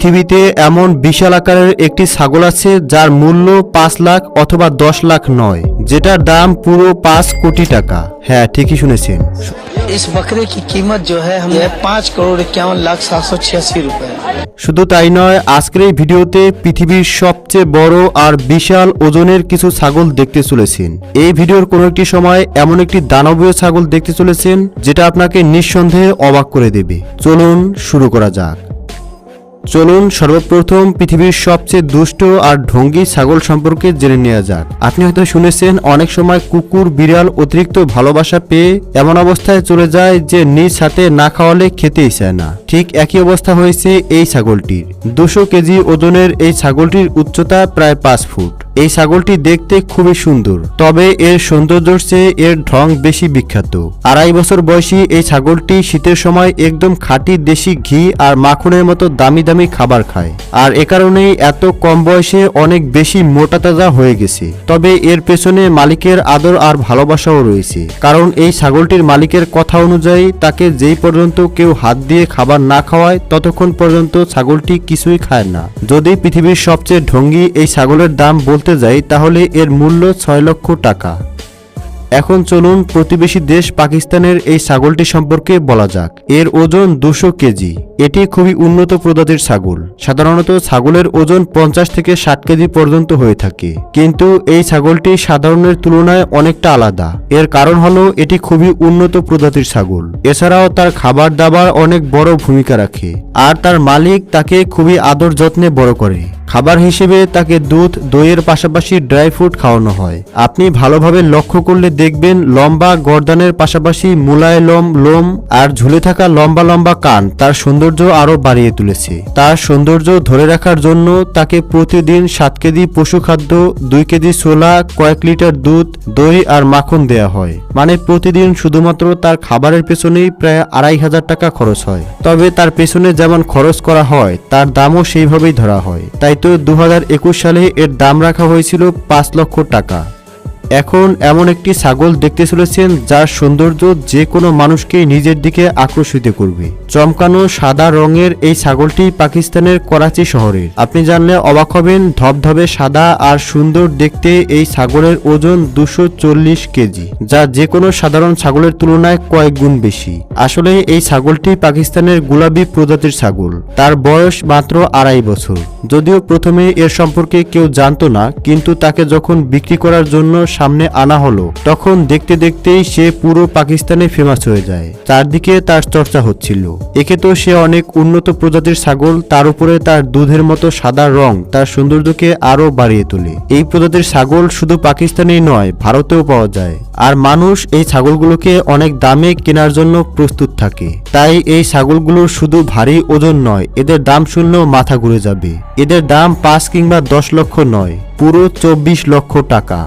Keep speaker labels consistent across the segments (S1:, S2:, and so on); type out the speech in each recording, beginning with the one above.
S1: পৃথিবীতে এমন বিশাল আকারের একটি ছাগল আছে যার মূল্য পাঁচ লাখ অথবা দশ লাখ নয় যেটার দাম পুরো পাঁচ কোটি টাকা হ্যাঁ ঠিকই শুনেছেন
S2: इस बकरे की कीमत जो है हम पाँच करोड़ इक्यावन लाख सात सौ छियासी रुपए
S1: শুধু তাই নয় আজকের এই ভিডিওতে পৃথিবীর সবচেয়ে বড় আর বিশাল ওজনের কিছু ছাগল দেখতে চলেছেন এই ভিডিওর কোনো একটি সময় এমন একটি দানবীয় ছাগল দেখতে চলেছেন যেটা আপনাকে নিঃসন্দেহে অবাক করে দেবে চলুন শুরু করা যাক চলুন সর্বপ্রথম পৃথিবীর সবচেয়ে দুষ্ট আর ঢঙ্গি ছাগল সম্পর্কে জেনে নেওয়া যাক। আপনি হয়তো শুনেছেন, অনেক সময় কুকুর, বিড়াল অতিরিক্ত ভালোবাসা পেয়ে এমন অবস্থায় চলে যায় যে নিজ হাতে না খাওয়ালে খেতেই চায় না। ঠিক একই অবস্থা হয়েছে এই ছাগলটির। দুশো কেজি ওজনের এই ছাগলটির উচ্চতা প্রায় পাঁচ ফুট। এই ছাগলটি দেখতে খুবই সুন্দর, তবে এর সৌন্দর্যের চেয়ে এর ঢং বেশি বিখ্যাত। আড়াই বছর বয়সী এই ছাগলটি শীতের সময় একদম খাঁটি দেশি ঘি আর মাখনের মতো দামি দামি খাবার খায়। আর এ কারণেই এত কম বয়সে অনেক বেশি মোটা তাজা হয়ে গেছে। তবে এর পেছনে মালিকের আদর আর ভালোবাসাও রয়েছে। কারণ এই ছাগলটির মালিকের কথা অনুযায়ী তাকে যেই পর্যন্ত কেউ হাত দিয়ে খাবার না খাওয়ায়, ততক্ষণ পর্যন্ত ছাগলটি কিছুই খায় না। যদি পৃথিবীর সবচেয়ে ঢঙ্গি এই ছাগলের দাম বলতে যাই, তাহলে এর মূল্য ছয় লক্ষ টাকা। এখন চলুন প্রতিবেশী দেশ পাকিস্তানের এই ছাগলটি সম্পর্কে বলা যাক। এর ওজন দুশো কেজি। এটি খুবই উন্নত প্রজাতির ছাগল। সাধারণত ছাগলের ওজন পঞ্চাশ থেকে ষাট কেজি পর্যন্ত হয়ে থাকে। কিন্তু এই ছাগলটি সাধারণের তুলনায় অনেকটা আলাদা। এর কারণ হলো এটি খুবই উন্নত প্রজাতির ছাগল। এছাড়াও তার খাবার দাবার অনেক বড় ভূমিকা রাখে। আর তার মালিক তাকে খুবই আদর যত্নে বড় করে। খাবার হিসেবে তাকে দুধ, দইয়ের পাশাপাশি ড্রাই ফ্রুট খাওয়ানো হয়। আপনি ভালোভাবে লক্ষ্য করলে দেখবেন লম্বা গর্দানের পাশাপাশি মুলায়লম লোম আর ঝুলে থাকা লম্বা লম্বা কান তার সৌন্দর্য আরও বাড়িয়ে তুলেছে। তার সৌন্দর্য ধরে রাখার জন্য তাকে প্রতিদিন সাত কেজি পশু খাদ্য, দুই কেজি ছোলা, কয়েক লিটার দুধ, দই আর মাখন দেয়া হয়। মানে প্রতিদিন শুধুমাত্র তার খাবারের পেছনেই প্রায় আড়াই হাজার টাকা খরচ হয়। তবে তার পেছনে যেমন খরচ করা হয়, তার দামও সেইভাবেই ধরা হয়। তাই তো দু সালে এর দাম রাখা হয়েছিল পাঁচ লক্ষ টাকা। এখন এমন একটি ছাগল দেখতে চলেছেন যার সৌন্দর্য যে কোনো মানুষকে নিজের দিকে আকর্ষিত করবে। চমকানো সাদা রঙের এই ছাগলটি পাকিস্তানের করাচি শহরের। আপনি জানলে অবাক হবেন, ধবধবে সাদা আর সুন্দর দেখতে এই ছাগলের ওজন দুশো কেজি, যা যে কোনো সাধারণ ছাগলের তুলনায় কয়েক গুণ বেশি। আসলে এই ছাগলটি পাকিস্তানের গুলাবি প্রজাতির ছাগল। তার বয়স মাত্র আড়াই বছর। যদিও প্রথমে এর সম্পর্কে কেউ জানতো না, কিন্তু তাকে যখন বিক্রি করার জন্য সামনে আনা হলো। তখন দেখতে দেখতেই সে পুরো পাকিস্তানে ফেমাস হয়ে যায়। চারদিকে তার চর্চা হচ্ছিল। একে তো সে অনেক উন্নত প্রজাতির ছাগল, তার উপরে তার দুধের মতো সাদা রং তার সৌন্দর্যকে আরও বাড়িয়ে তোলে। এই প্রজাতির ছাগল শুধু পাকিস্তানেই নয়, ভারতেও পাওয়া যায়। আর মানুষ এই ছাগলগুলোকে অনেক দামে কেনার জন্য প্রস্তুত থাকে। তাই এই ছাগলগুলোর শুধু ভারী ওজন নয়, এদের দাম শুনলেও মাথা ঘুরে যাবে। এদের দাম পাঁচ কিংবা দশ লক্ষ নয়, পুরো চব্বিশ লক্ষ টাকা।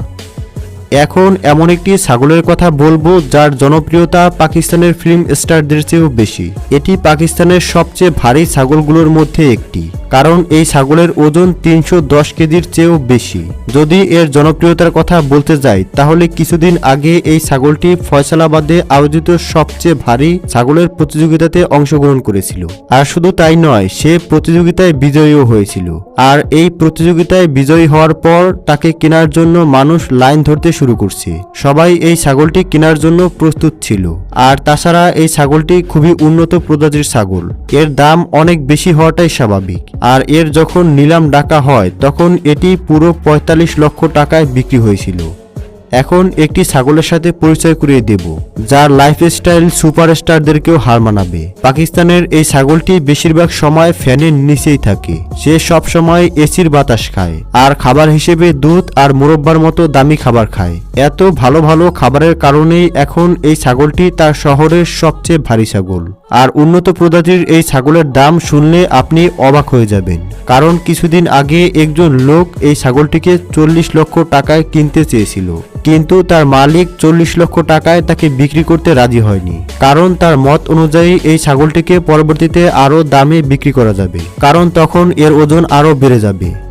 S1: এখন এমন একটি ছাগলের কথা বলব যার জনপ্রিয়তা পাকিস্তানের ফিল্ম স্টারদের চেয়েও বেশি। এটি পাকিস্তানের সবচেয়ে ভারী ছাগলগুলোর মধ্যে একটি। কারণ এই ছাগলের ওজন তিনশো দশ কেজির চেয়েও বেশি। যদি এর জনপ্রিয়তার কথা বলতে যাই, তাহলে কিছুদিন আগে এই ছাগলটি ফয়সালাবাদে আয়োজিত সবচেয়ে ভারী ছাগলের প্রতিযোগিতাতে অংশগ্রহণ করেছিল। আর শুধু তাই নয়, সে প্রতিযোগিতায় বিজয়ীও হয়েছিল। আর এই প্রতিযোগিতায় বিজয়ী হওয়ার পর তাকে কেনার জন্য মানুষ লাইন ধরতে শুরু করছে। সবাই এই ছাগলটি কেনার জন্য প্রস্তুত ছিল। আর তাছাড়া এই ছাগলটি খুবই উন্নত প্রজাতির ছাগল। এর দাম অনেক বেশি হওয়াটাই স্বাভাবিক। আর এর যখন নিলাম ডাকা হয়, তখন এটি পুরো পঁয়তাল্লিশ লক্ষ টাকায় বিক্রি হয়েছিল। এখন একটি ছাগলের সাথে পরিচয় করিয়ে দেব, যার লাইফস্টাইল সুপারস্টারদেরকেও হার মানাবে। পাকিস্তানের এই ছাগলটি বেশিরভাগ সময় ফ্যানের নিচেই থাকে। সে সব সময় এসির বাতাস খায় আর খাবার হিসেবে দুধ আর মুরব্বার মতো দামি খাবার খায়। এত ভালো ভালো খাবারের কারণেই এখন এই ছাগলটি তার শহরের সবচেয়ে ভারী ছাগল। আর উন্নত প্রজাতির এই ছাগলের দাম শুনলে আপনি অবাক হয়ে যাবেন। কারণ কিছুদিন আগে একজন লোক এই ছাগলটিকে চল্লিশ লক্ষ টাকায় কিনতে চেয়েছিল। কিন্তু তার মালিক চল্লিশ লক্ষ টাকায় তাকে বিক্রি করতে রাজি হয়নি। কারণ তার মত অনুযায়ী এই ছাগলটিকে পরবর্তীতে আরও দামে বিক্রি করা যাবে। কারণ তখন এর ওজন আরও বেড়ে যাবে।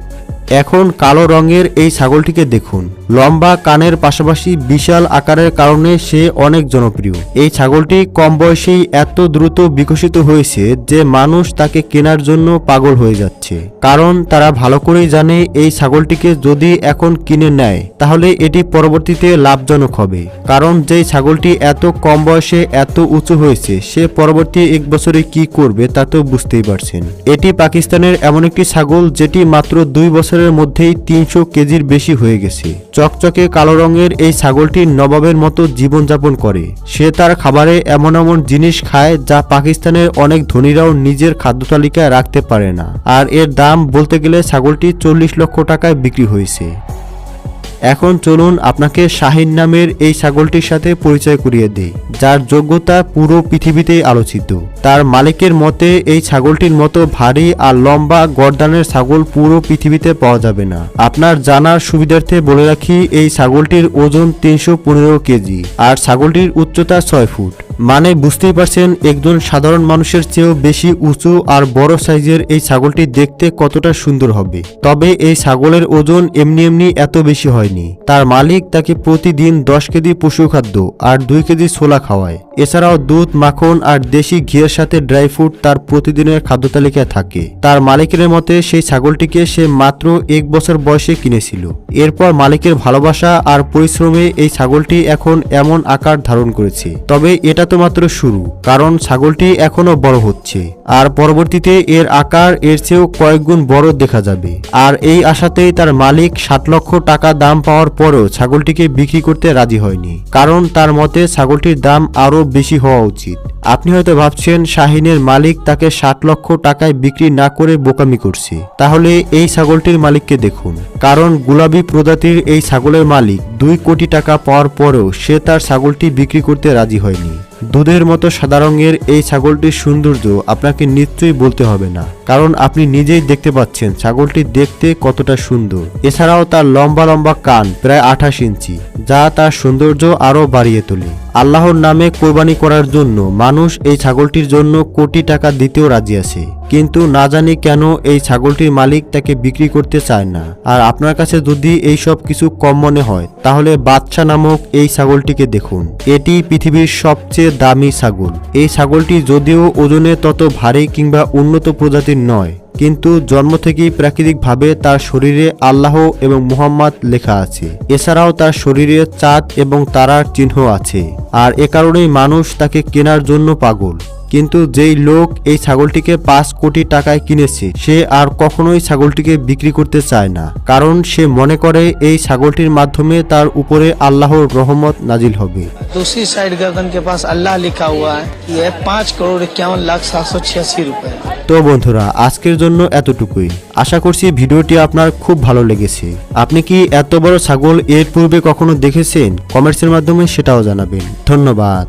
S1: এখন কালো রঙের এই ছাগলটিকে দেখুন। লম্বা কানের পাশাপাশি বিশাল আকারের কারণে সে অনেক জনপ্রিয়। এই ছাগলটি কম বয়সেই এত দ্রুত বিকশিত হয়েছে যে মানুষ তাকে কেনার জন্য পাগল হয়ে যাচ্ছে। কারণ তারা ভালো করেই জানে এই ছাগলটিকে যদি এখন কিনে নেয়, তাহলে এটি পরবর্তীতে লাভজনক হবে। কারণ যেই ছাগলটি এত কম বয়সে এত উঁচু হয়েছে, সে পরবর্তী এক বছরে কি করবে তা তো বুঝতেই পারছেন। এটি পাকিস্তানের এমন একটি ছাগল যেটি মাত্র দুই বছরের মধ্যেই তিনশো কেজির বেশি হয়ে গেছে। চকচকে কালো রঙের এই ছাগলটি নবাবের মতো জীবনযাপন করে। সে তার খাবারে এমন এমন জিনিস খায় যা পাকিস্তানের অনেক ধনীরাও নিজের খাদ্য তালিকায় রাখতে পারে না। আর এর দাম বলতে গেলে ছাগলটি চল্লিশ লক্ষ টাকায় বিক্রি হয়েছে। এখন চলুন আপনাকে শাহিন নামের এই ছাগলটির সাথে পরিচয় করিয়ে দেই, যার যোগ্যতা পুরো পৃথিবীতেই আলোচিত। তার মালিকের মতে, এই ছাগলটির মতো ভারী আর লম্বা গর্দানের ছাগল পুরো পৃথিবীতে পাওয়া যাবে না। আপনার জানার সুবিধার্থে বলে রাখি, এই ছাগলটির ওজন তিনশো পনেরো কেজি আর ছাগলটির উচ্চতা ছয় ফুট। মানে বুঝতেই পারছেন, একজন সাধারণ মানুষের চেয়েও বেশি উঁচু আর বড় সাইজের এই ছাগলটি দেখতে কতটা সুন্দর হবে। তবে এই ছাগলের ওজন এমনি এমনি এত বেশি হয়নি। তার মালিক তাকে প্রতিদিন দশ কেজি পশু খাদ্য আর দুই কেজি ছোলা খাওয়ায়। এছাড়াও দুধ, মাখন আর দেশি ঘিয়ের সাথে ড্রাই ফ্রুট তার প্রতিদিনের খাদ্য তালিকায় থাকে। তার মালিকের মতে, সেই ছাগলটিকে সে মাত্র এক বছর বয়সে কিনেছিল। এরপর মালিকের ভালোবাসা আর পরিশ্রমে এই ছাগলটি এখন এমন আকার ধারণ করেছে। তবে এটা তো মাত্র শুরু, কারণ ছাগলটি এখনও বড় হচ্ছে। আর পরবর্তীতে এর আকার এর চেয়েও কয়েকগুণ বড় দেখা যাবে। আর এই আশাতেই তার মালিক ষাট লক্ষ টাকা দাম পাওয়ার পরেও ছাগলটিকে বিক্রি করতে রাজি হয়নি। কারণ তার মতে ছাগলটির দাম আরও বেশি হওয়া উচিত। আপনি হয়তো ভাবছেন, শাহিনের মালিক তাকে ষাট লক্ষ টাকায় বিক্রি না করে বোকামি করছে। তাহলে এই ছাগলটির মালিককে দেখুন। কারণ গুলাবি প্রজাতির এই ছাগলের মালিক দুই কোটি টাকা পাওয়ার পরেও সে তার ছাগলটি বিক্রি করতে রাজি হয়নি। দুধের মতো সাদা রঙের এই ছাগলটির সৌন্দর্য আপনাকে নিশ্চয়ই বলতে হবে না। কারণ আপনি নিজেই দেখতে পাচ্ছেন ছাগলটি দেখতে কতটা সুন্দর। এছাড়াও তার লম্বা লম্বা কান প্রায় আঠাশ ইঞ্চি, যা তার সৌন্দর্য আরও বাড়িয়ে তোলে। আল্লাহর নামে কোরবানি করার জন্য মানুষ এই ছাগলটির জন্য কোটি টাকা দিতেও রাজি আছে। কিন্তু না জানি কেন এই ছাগলটির মালিক তাকে বিক্রি করতে চায় না। আর আপনার কাছে যদি এই সব কিছু কম মনে হয়, তাহলে বাদশা নামক এই ছাগলটিকে দেখুন। এটি পৃথিবীর সবচেয়ে দামি ছাগল। এই ছাগলটি যদিও ওজনে তত ভারী কিংবা উন্নত প্রজাতির নয়, কিন্তু জন্ম থেকেই প্রাকৃতিকভাবে তার শরীরে আল্লাহ এবং মুহাম্মদ লেখা আছে। এছাড়াও তার শরীরে চাঁদ এবং তারার চিহ্ন আছে। আর এ কারণেই মানুষ তাকে কেনার জন্য পাগল। কিন্তু যেই লোক এই ছাগলটিকে পাঁচ কোটি টাকায় কিনেছে সে আর কখনোই ছাগলটিকে বিক্রি করতে চায় না কারণ সে মনে করে এই ছাগলটির মাধ্যমে তার উপরে আল্লাহর রহমত নাজিল হবে
S2: दूसरी साइड गर्दन के पास अल्लाह लिखा हुआ है ये है पाँच करोड़ इक्यावन लाख सात सौ छियासी रुपए
S1: তো বন্ধুরা আজকের জন্য এতটুকুই আশা করছি ভিডিওটি আপনার খুব ভালো লেগেছে আপনি কি এত বড় ছাগল এর পূর্বে কখনো দেখেছেন কমেন্টসের মাধ্যমে সেটাও জানাবেন ধন্যবাদ